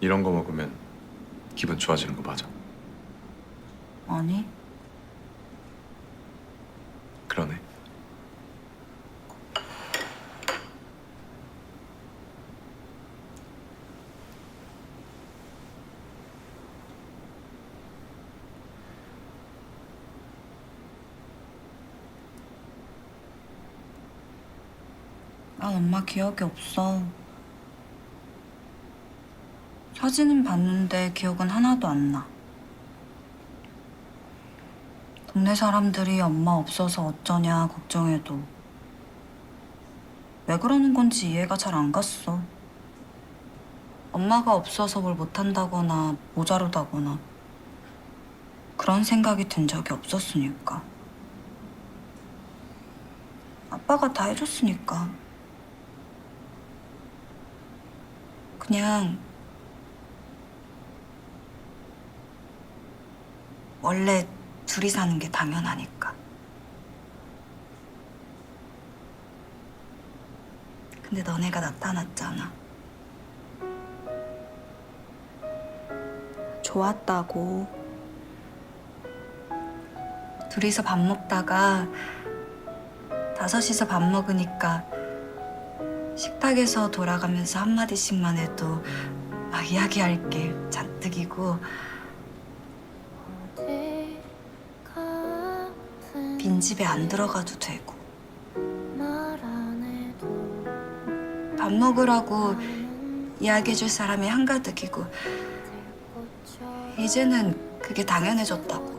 이런 거 먹으면 기분 좋아지는 거 맞아? 아니 그러네. 난 엄마 기억이 없어. 사진은 봤는데 기억은 하나도 안 나. 동네 사람들이 엄마 없어서 어쩌냐 걱정해도 왜 그러는 건지 이해가 잘 안 갔어. 엄마가 없어서 뭘 못한다거나 모자르다거나 그런 생각이 든 적이 없었으니까. 아빠가 다 해줬으니까. 그냥 원래 둘이 사는 게 당연하니까. 근데 너네가 나타났잖아. 좋았다고. 둘이서 밥 먹다가 다섯이서 밥 먹으니까 식탁에서 돌아가면서 한마디씩만 해도 막 이야기할 게 잔뜩이고 빈집에 안 들어가도 되고. 밥 먹으라고 이야기해줄 사람이 한가득이고. 이제는 그게 당연해졌다고.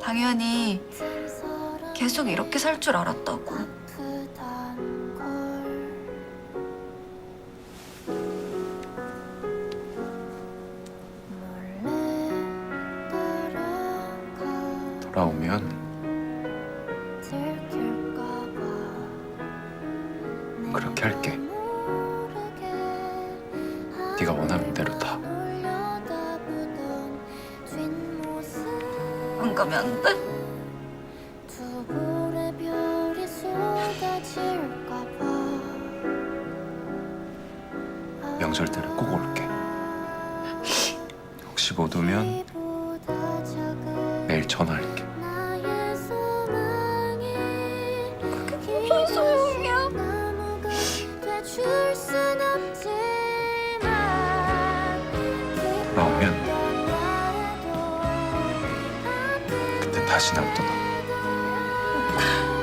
당연히 계속 이렇게 살 줄 알았다고 돌아오면 그렇게 할게. 네가 원하는 대로 다. 안 가면 안 돼? 명절 때는 꼭 올게. 혹시 못 오면 매일 전화할게. 橋直人の。